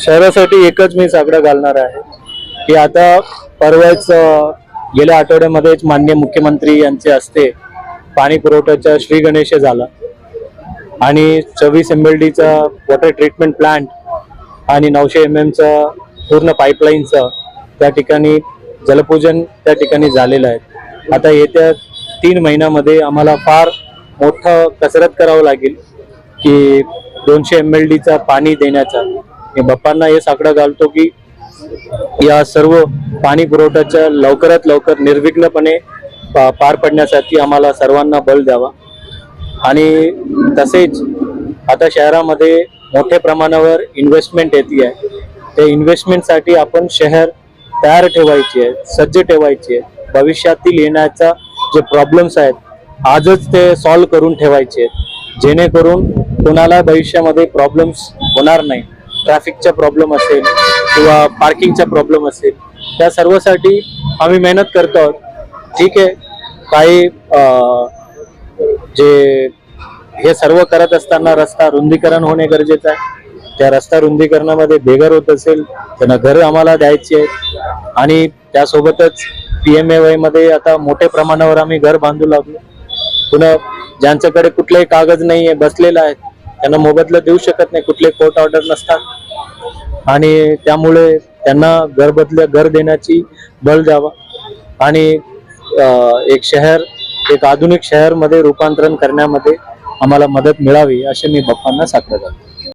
शहरासाठी एकच मी साकडं घालणार आहे की आता परवाच गेल्या आठवड्यामध्येच मान्य मुख्यमंत्री यांचे हस्ते पाणी पुरवठ्याचा श्री गणेश झाला. आणि चोवीस एम एल डीचा वॉटर ट्रीटमेंट प्लांट आणि नऊशे एम एमचा पूर्ण पाईपलाईनचं त्या ठिकाणी जलपूजन त्या ठिकाणी झालेलं आहे. आता येत्या तीन महिन्यामध्ये आम्हाला फार मोठं कसरत करावं लागेल की दोनशे एम एल डीचा पाणी देण्याचा. मी बाप्पांना हे साकडं घालतो की या सर्व पाणी पुरवठ्याच्या लवकरात लवकर निर्विघ्नपणे पा- पार पडण्यासाठी आम्हाला सर्वांना बल द्यावा. आणि तसेच आता शहरामध्ये मोठ्या प्रमाणावर इन्व्हेस्टमेंट येते आहे. त्या इन्व्हेस्टमेंटसाठी आपण शहर तयार ठेवायची आहे सज्ज ठेवायची आहे. भविष्यातील येण्याचा जे प्रॉब्लेम्स आहेत आजच ते सॉल्व्ह करून ठेवायचे आहेत. जेणेकरून कोणाला भविष्यामध्ये प्रॉब्लेम्स होणार नाही. ट्रॅफिकचा प्रॉब्लेम असेल किंवा पार्किंगचा प्रॉब्लेम असेल त्या सर्वसाठी आम्ही मेहनत करतो आहोत. ठीक आहे काही जे हे सर्व करत असताना रस्ता रुंदीकरण होणे गरजेचं आहे. त्या रस्ता रुंदीकरणामध्ये बेघर होत असेल त्यांना घर आम्हाला द्यायची आहेत. आणि त्यासोबतच पी एम ए वायमध्ये आता मोठ्या प्रमाणावर आम्ही घर बांधू लागलो. पुन्हा ज्यांच्याकडे कुठलाही कागद नाही आहे बसलेला आहे त्यांना मोबदला देऊ शकत नाही कुठले कोर्ट ऑर्डर नसतात. आणि त्यामुळे त्यांना घर घर देण्याची बल द्यावा. आणि एक शहर एक आधुनिक शहरमध्ये रूपांतरण करण्यामध्ये आम्हाला मदत मिळावी असे मी बाप्पांना साकडं घालतो